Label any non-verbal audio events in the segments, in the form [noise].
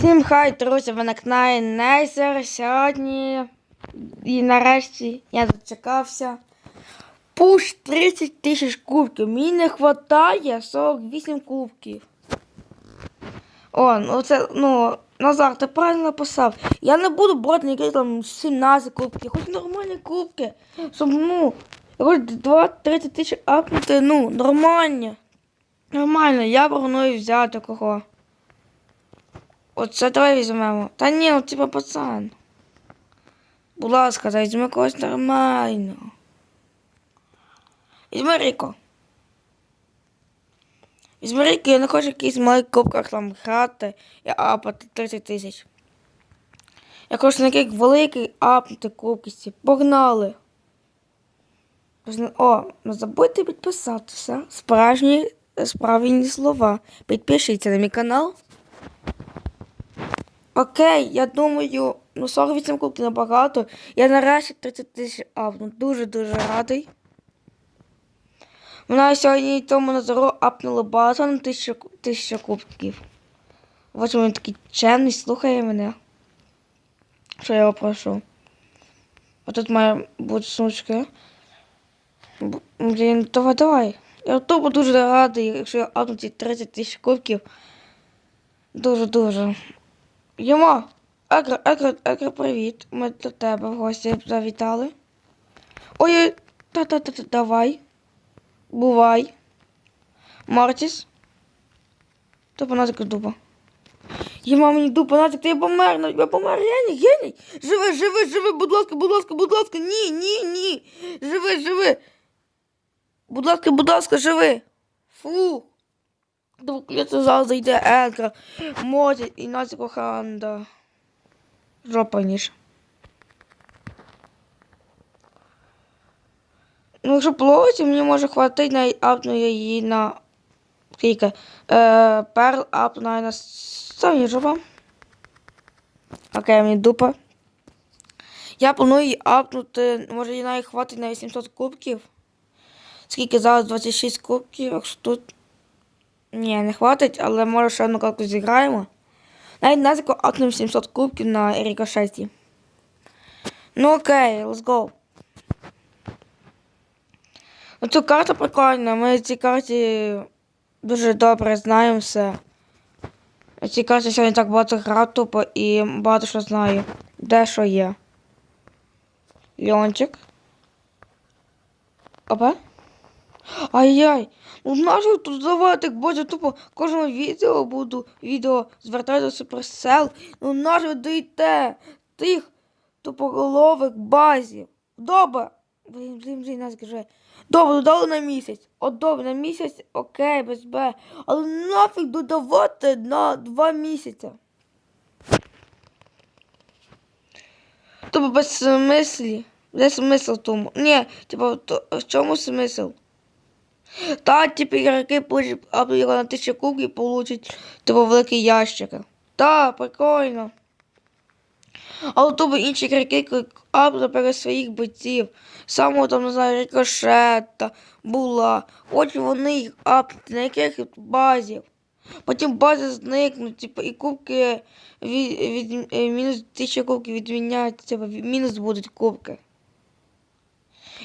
Всім хай, друзі, ви на каналі Нейзер. Сьогодні і нарешті я дочекався. Пуш 30 тисяч кубків. Мені не вистачає 48 кубків. О, ну це, ну, Назар, ти правильно написав. Я не буду брати ніякі там 17 кубків, хоч нормальні кубки. Щоб, ну, хоч 2-30 тисяч апнути, ну, нормально. Нормально, я пропоную взяти кого. Оце давай візьмемо. Та ні, ну типа пацан. Будь ласка, та візьми когось нормально. Візьми Ріко. Візьми Ріко, я не хочу якийсь малий кубках там грати і апати 30 тисяч. Я хочу на якийсь великий апнути кубкісті. Погнали. О, не забудьте підписатися. Справжні справжні слова. Підпишіться на мій канал. Окей, я думаю, ну 48 кубків набагато. Я нарешті 30 тисяч апну. Дуже-дуже радий. Вона сьогодні тому Назару апнула багато на 1000 1000 кубків. Ось він такий чемний, слухає мене. Що я його прошу. А тут має бути сумочки. Б- Блін, давай, давай. Я тупо дуже радий, якщо я апну ці 30 тисяч кубків. Дуже-дуже. Йомо, Агро, Агро, Агро, привіт. Ми до тебе в гості завітали. Ой, та-та-та, давай. Бувай. Мартіс. Тупо назик дуба. Єма мені назик, ти помер, ну, я помер, геній, геній. Живи, живи, живи, будь ласка, будь ласка, будь ласка, ні, ні, ні. Живи, живи. Будь ласка, будь ласка, живи. Фу. Двокліться зараз зайде Едгар, Моді і Назі Коханда. Жопа ніж. Ну, якщо пловиться, мені може хватить на апну її на скільки? Е, перл апну на самі жопа. Окей, мені дупа. Я планую її апнути, може їй навіть хватить на 800 кубків. Скільки зараз 26 кубків, якщо тут. Ні, не хватить, але може ще одну катку зіграємо. Навіть Назико апнув 700 кубків на рикошеті. Ну окей, let's go. Ну цю карту прикольна, ми в цій карті дуже добре знаємо все. В карті сьогодні так багато грав тупо і багато що знаю. Де що є. Льончик. Опа. Ай-яй, ну нащо тут давати, боже, тупо кожного відео буду відео звертати до суперсел. Ну нащо даєте тих тупоголових базів? Добре. Блін, блін, блін, нас каже. Добре, додали на місяць. От добре, на місяць, окей, без Б. Але нафіг додавати на два місяці. Тобто без смислі. Де смисл тому? Ні, типу, то, в чому смисл? Та, типу, ігроки получать або на тисячу кубків получать, типу, великі ящики. Та, прикольно. Але тобі інші ігроки перед своїх бойців. Самого там, не знаю, рикошета, була. От вони їх апнуть, на яких базів. Потім бази зникнуть, типу, і кубки від, від, е, мінус тисяча кубків відміняють, типу, мінус будуть кубки.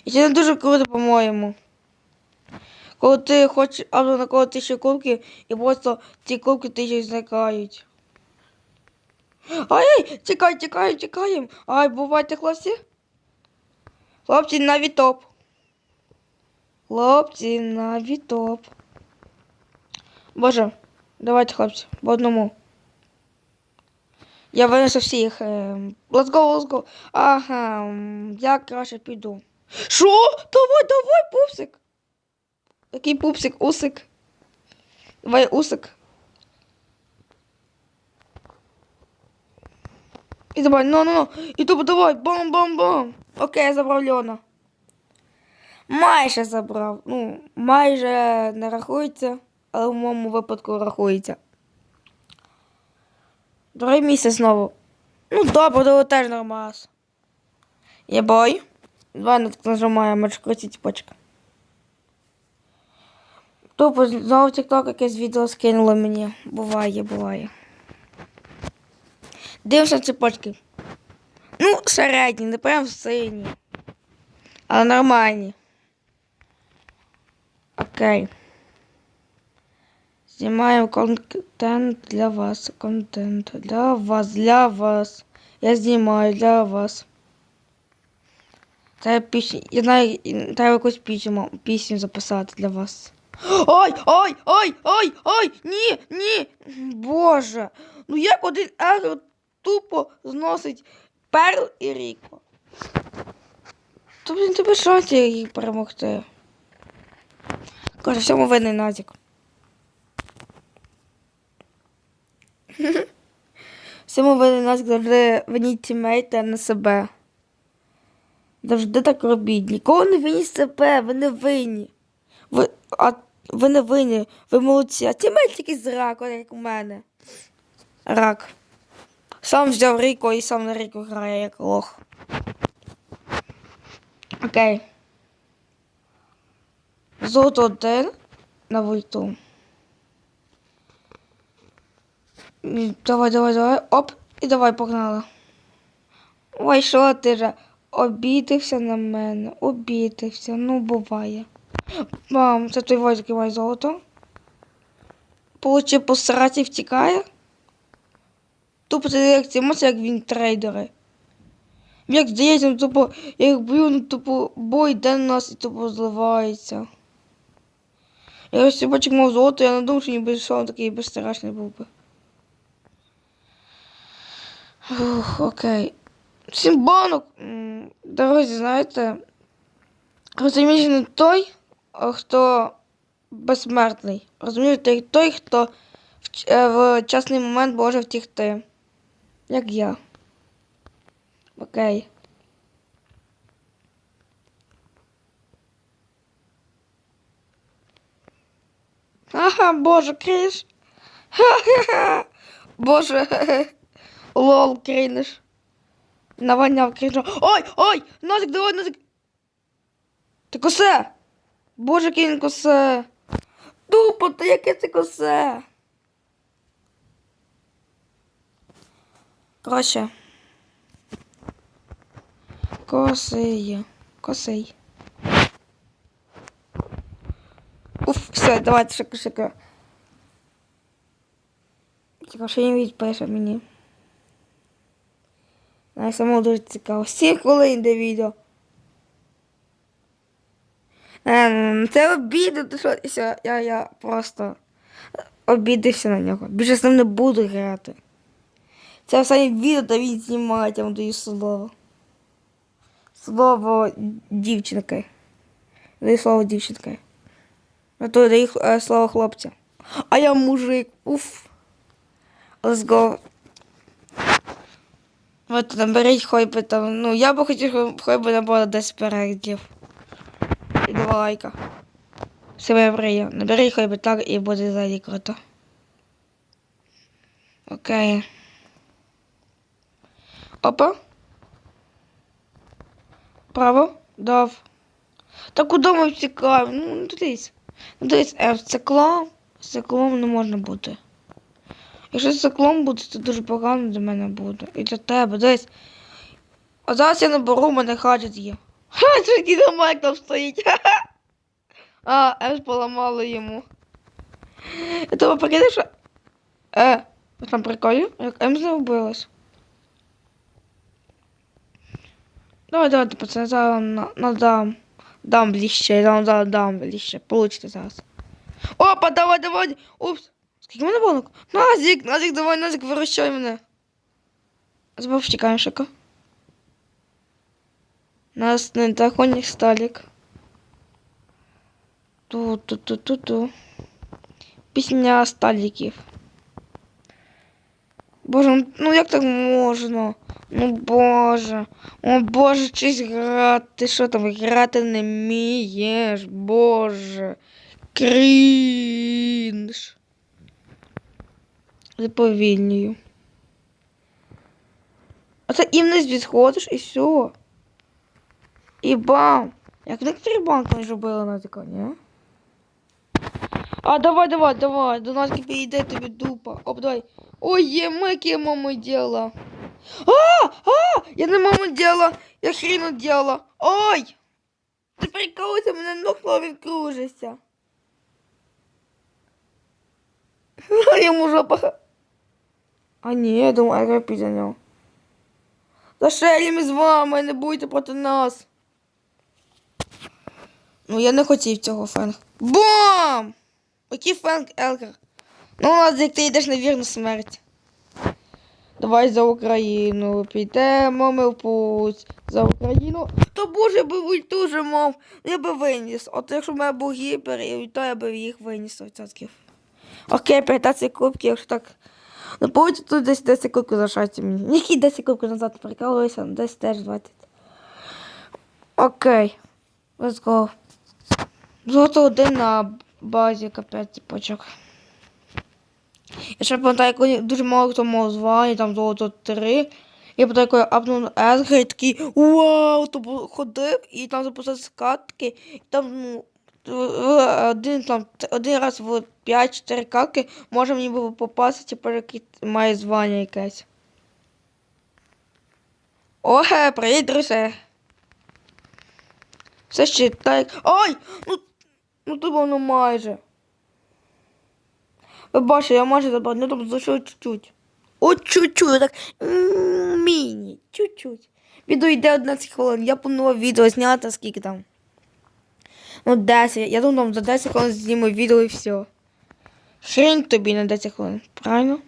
І це не дуже круто, по-моєму. Коли ти хочеш або на кого тисячу кубків, і просто ці кубки тисячі зникають. Ай, тікай, тікай, тікаємо. Ай, бувайте, хлопці. Хлопці, на вітоп. Хлопці, на вітоп. Боже, давайте, хлопці, по одному. Я винесу всіх. ем, Let's go, let's go. Ага, я краще піду. Що? Давай, давай, пупсик. Який пупсик, усик. Давай, усик. І давай, ну, ну, ну. І тупо давай, бам-бам-бам. Окей, забрав Льона. Майже забрав. Ну, майже не рахується, але в моєму випадку рахується. Другий місяць знову. Ну, добре, то теж нормас. Є бой. Два нажимаємо, аж крутіть почка. Тупо знову TikTok якесь відео скинуло мені. Буває, буває. Дивимося цепочки. Ну, середні, не прям сині. Але нормальні. Окей. Знімаємо контент для вас. Контент для вас, для вас. Я знімаю для вас. Треба пісню. Я знаю, треба якусь пісню, пісню записати для вас. Ой, ой, ой, ой, ой, ні, ні. Боже. Ну як один егро тупо зносить Перл і Ріко. То блін тебе шансів їх перемогти. Каже, всьому винний Назік. Всьому винний Назік завжди виніть тімейта на себе. Завжди так робіть. Нікого не виніть себе, ви не винні. Ви, а, ви не винні, ви молодці. А тімейт тільки з раку, як у мене. Рак. Сам взяв Ріко і сам на Ріко грає як лох. Окей. Золото один на вульту. Давай, давай, давай. Оп, і давай погнали. Ой, що ти же? Обідився на мене, обідився, ну буває. Мам, це той який має золото. Получив по сраці втікає. Тупо це як емоція, як він трейдери. Як здається, ну, тупо, я їх б'ю, ну тупо бой йде на нас і тупо зливається. Я ось бачив мав золото, я не думав, що ніби він такий безстрашний був би. Ух, окей. Сім банок. М, Дорозі, знаєте, розумієш не той, хто безсмертний. Розумієте, той, хто в, е, в часний момент може втікти. Як я. Окей. Ага, боже, криш. Ха-ха-ха. Боже. Лол, кринеш. Наваняв кринжа. Ой, ой! Нозик, давай, нозик. Ти косе. Боже, який він косе. Тупо, та яке це косе. Коротше. Косий. Косий. Уф, все, давайте шика, шика. Цікаво, що він відпише мені. Мені самому дуже цікаво. Сім хвилин йде відео. Ем, Це обіду, то що все, я, я просто обідався на нього. Більше з ним не буду грати. Це останнє відео, та він знімає, я вам даю слово. Слово дівчинки. Даю слово дівчинки. А то даю е, слово хлопця. А я мужик. Уф. Let's go. От наберіть хой би там. Ну, я би хотів, хой би набрало 10 переглядів. Себе хой би так і буде взагалі круто. Окей. Опа. Право. Дав. Та куди ми втікаємо? Ну, ну дивись. Ну дивись, е, циклом. Циклом не можна бути. Якщо циклом буде, то дуже погано для мене буде. І для тебе. Дивись. А зараз я наберу, у мене хаджет є. Ха, це діда Майк там стоїть. А, М поламало йому. Я тебе прикидай, що... Е, там прикольно? Як М не. Давай, давай, пацани, зараз надам. Дам ближче, вам зараз дам ближче. Получите зараз. Опа, давай, давай. Упс. Скільки мене банок? Назік, Назік, давай, Назік, вирощай мене. Збав втікаємо, шика. Нас не догонить Сталік. Ту-ту-ту-ту-ту. Пісня Сталіків. Боже, ну- ну як так можна? Ну боже. О боже, чись грати. Ти що там грати не вмієш? Боже. Крінж. Заповільнюю. А це і вниз відходиш і все. І бам! Як некоторі банки зробили на таке, ні? А давай, давай, давай, до нас підійде тобі дупа. Оп, давай. Ой, є мики, мама діла. А! А! Я не мама діла! Я хріну діла! Ой! Ти приколися, мене ног він кружиться. [laughs] Йому жопа. А ні, я думаю, я піде нього. Зашелі ми з вами, не будьте проти нас. Ну, я не хотів цього фенг. Бом! Який фенг Елкер? Ну, ладно, як ти йдеш на вірну смерть. Давай за Україну, підемо ми в путь. За Україну. Та боже, би ульту вже мав. Я би виніс. От якщо в мене був гіпер, і ульта, я би їх виніс 100%. Окей, 15 кубків, якщо так. Ну, будете тут десь 10 кубків залишається мені. Які 10 кубків назад прикалуюся, десь теж 20. Окей. Let's go. Золото один на базі капець типочок. Я ще пам'ятаю, коли дуже мало хто мав звані, там золото 3. Я пам'ятаю, коли апнув Есгер, і такий вау, то ходив і там записав скатки, і там ну, один, там, один раз в 5-4 катки може мені було попасти, типу, який має звання якесь. Ое, привіт, друже. Все ще так. Ой! Ну, ну тут воно майже. Ви бачите, я майже забрав, ну там залишилось чуть-чуть. От чуть-чуть, так міні, чуть-чуть. Відео йде 11 хвилин. Я планував відео зняти, скільки там. Ну, 10. Я думав, за 10 хвилин зніму відео і все. Хрень тобі на 10 хвилин, правильно?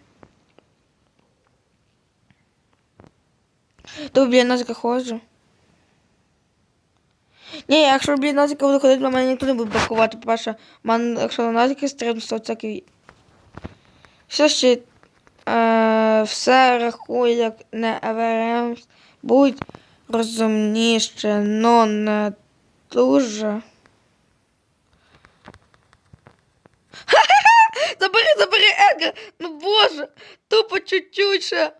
То біля назика ходжу. Ні, якщо біля назика буду ходити, на мене ніхто не буде блокувати. По-перше, мене, якщо на назики стрибну, то всякий. Все ще е, все рахую, як не ЕВРМ. Будь розумніше, но не дуже. [laughs] Забери, забери, Едгар! Ну боже, тупо чуть-чуть ще.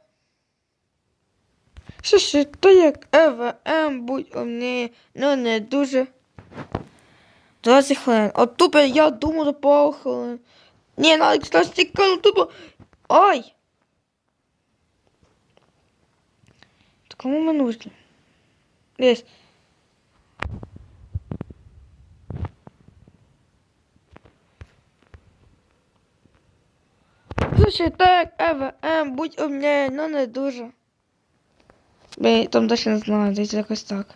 Що ще, то як ЕВМ, будь умніє, ну не дуже. 20 хвилин. От тупо я думаю до пару хвилин. Ні, навіть стас тікану тупо. Ай! То кому ми нужні? Десь. Слушай, так, ЕВМ, будь умніє, ну не дуже. Блін, там далі не знаю, десь якось так.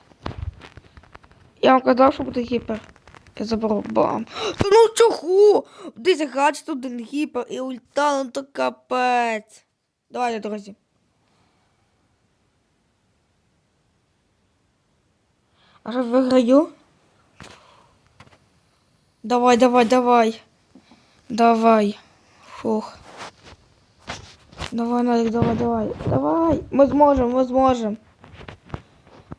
Я вам казав, що буде гіпер. Я заберу бам. Та ну чого? Десь гаджет один гіпер і ульта, ну то капець. Давайте, друзі. А що виграю? Давай, давай, давай. Давай. Фух. Давай, Надик, давай, давай. Давай. Ми зможемо, ми зможемо.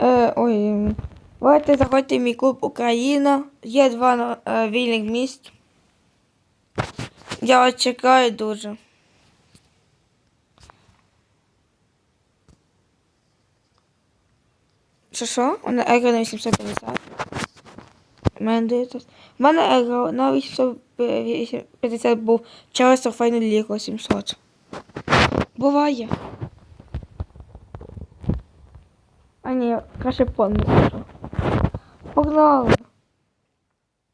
Е, ой. Давайте заходьте в мій клуб Україна. Є два е, вільних місць. Я вас чекаю дуже. Що що? У мене егро на 850. У мене 900. У мене егро на 850 був через Final League 800. Буває. А ні, краще помню. Погнали.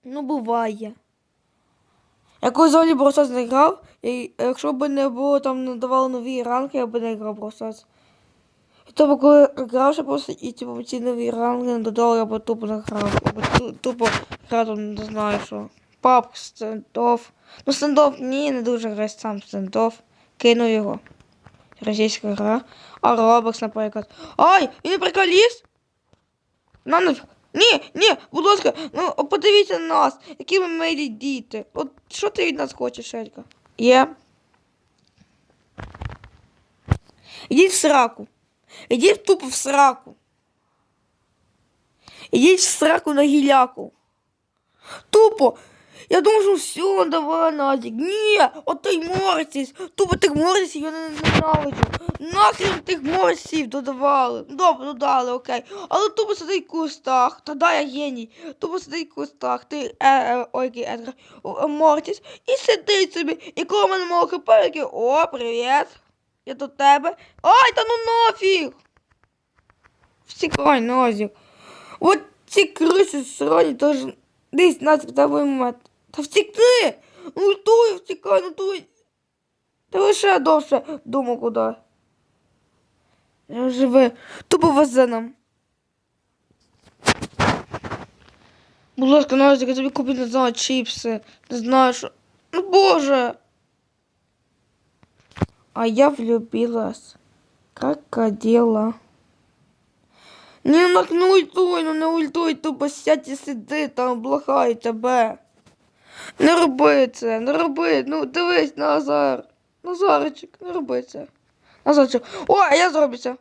Ну, буває. Я коли взагалі Бросос не грав, і якщо б не було там не давали нові ранки, я б не грав Бросос. І тому коли грав ще просто і типу ці нові ранки не додали, я б тупо не грав. Або тупо грав там не знаю що. Пап, стендов. Ну стендов ні, не дуже грає сам стендов. Кинув його. Російська гра. А Roblox, наприклад. Ай, він приколіст? На нафіг. Ні, ні, будь ласка, ну подивіться на нас, які ми милі діти. От що ти від нас хочеш, Елька? Є. Ідіть в сраку. Ідіть тупо в сраку. Ідіть в сраку на гіляку. Тупо. Я думав, що все, давай, Назік. Ні, от той Морсіс. Тупо тих Морсісів я не ненавиджу. Нахрен тих Морсісів додавали. Добре, додали, окей. Але тупо сидить в кустах. Та да, я геній. Тупо сидить в кустах. Ти е, е, ой, Едгар, е, Мортіс. І сидить собі. І коли в мене мало хп, я о, привіт. Я до тебе. Ай, та ну нафіг! Втікай, Назік. От ці криси срані, тож десь Назік, давай момент. Та втікни! Ну той, втікай, ну той. Та лише довше думав куди. Я живе. Тупо везе нам. Будь ласка, Назік, я тобі куплю, не знаю, чіпси. Не знаю, що. Ну боже. А я влюбилась. Крокодила. Не, ну не ультуй, ну не ультуй, тупо сядь і сиди, там благаю тебе. Не роби це, не роби, ну дивись, Назар. Назарчик, не роби це. Назарчик. О, а я зроблю це.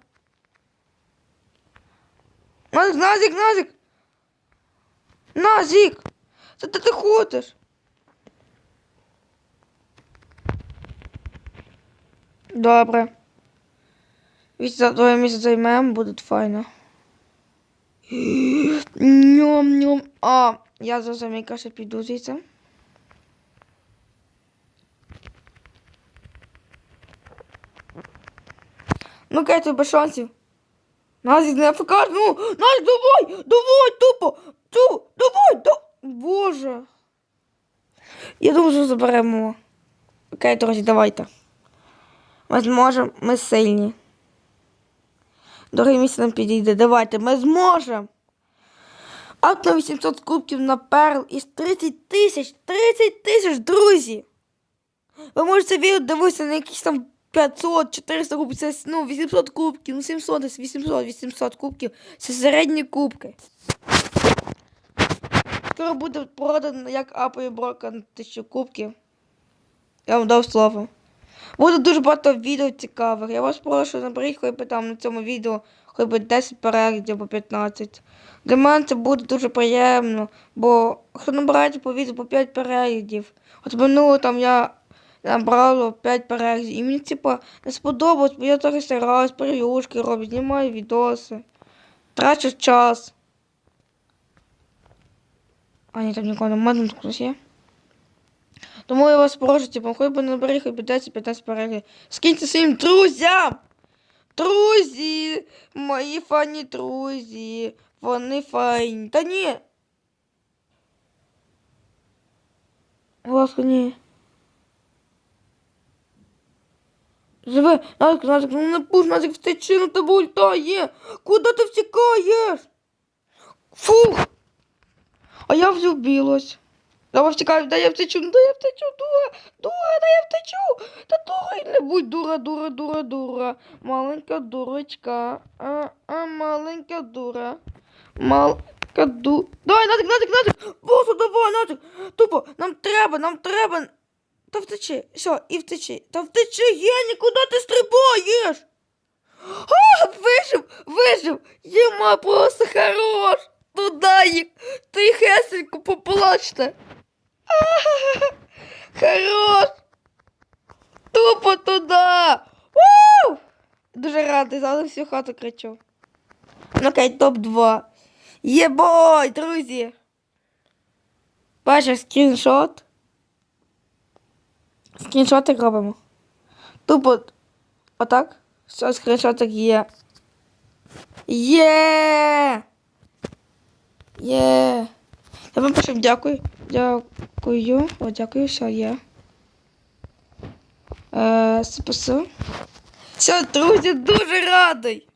Назик, Назик, Назик. Назик. Це ти, ти ходиш. Добре. Вісім твоє місце займемо, буде файно. [gasps] Ньом-ньом. А, я зрозумів, каже, піду звідси. Ну, Кеті, без шансів. Назі не покаж, ну, Назі, давай, давай, тупо, ту, давай, да, боже. Я думаю, що заберемо. Окей, друзі, давайте. Ми зможемо, ми сильні. Дороге місце нам підійде. Давайте, ми зможемо. Ап на 800 кубків на перл із 30 тисяч. 30 тисяч, друзі. Ви можете відео дивитися на якісь там 500, 400 кубків. Це ну, 800 кубків, ну 700, 800, 800 кубків. Це середні кубки. Скоро буде продано як апою брока на 1000 кубків. Я вам дав слово. Буде дуже багато відео цікавих. Я вас прошу, наберіть хоч би там на цьому відео хоч би 10 переглядів або 15. Для мене це буде дуже приємно, бо хто набирається по відео по 5 переглядів. От минуло там я набрала 5 переглядів. І мені типа не сподобалось, бо я зараз стараюсь, переюшки роблю, знімаю відоси. Трачу час. А ні, там нікого немає, там хтось є. Тому я вас прошу, типу, хоч би хоч би 10-15 переглядів. Скиньте своїм друзям! Друзі! Мої фані друзі! Вони файні. Та ні! Ласка, ні. Живе, Назик, Назик, ну не пуш, Назик, втечи, ну тебе ульта є! Куди ти втікаєш? Фух! А я влюбилась. Давай втікаю, да я втечу, да я втечу, дура, дура, да я втечу. Та дура, не будь дура, дура, дура, дура. Маленька дурочка. А, а маленька дура. Маленька ду. Давай, Назик, Назик, Назик! Босу, давай, Назик! Тупо, нам треба, нам треба. Та втечи, все, і втечи. Та втечи, Єні, куди ти стрибаєш? А, вижив, вижив! Єма просто хорош! Туда їх! Тихесенько поплачте! [laughs] Хорош! Тупо туди! Уу! Дуже радий, зараз всю хату кричу. Ну окей, топ-2. Єбой, друзі! Бачиш скріншот? Скріншотик робимо. Тупо отак. Все, скріншотик є. Є! Є! Я вам пишу дякую. Дякую. О, дякую, все є. Е, спасу. Все, друзі, дуже радий.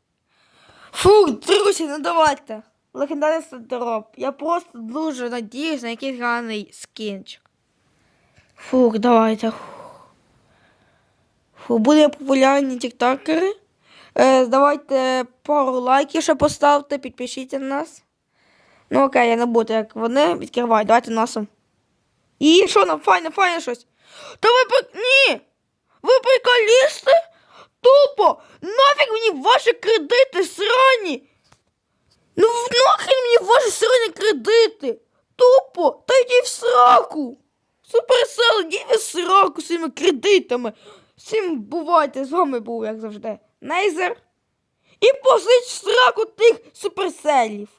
Фух, друзі, ну давайте. Легендарний сендроп. Я просто дуже надіюсь на якийсь гарний скінчик. Фух, давайте. Фух, будемо популярні тіктокери. Е, давайте пару лайків ще поставте, підпишіться на нас. Ну окей, я не буду, як вони відкривають. Давайте носом. І що нам файне, файне щось? Та ви. Ні! Ви приколісти? Тупо! Нафіг мені ваші кредити срані! Ну нахрен мені ваші срані кредити! Тупо! Та йди в сраку! Суперсел, в сраку своїми кредитами! Всім бувайте, з вами був, як завжди, Нейзер. І позич сраку тих суперселів!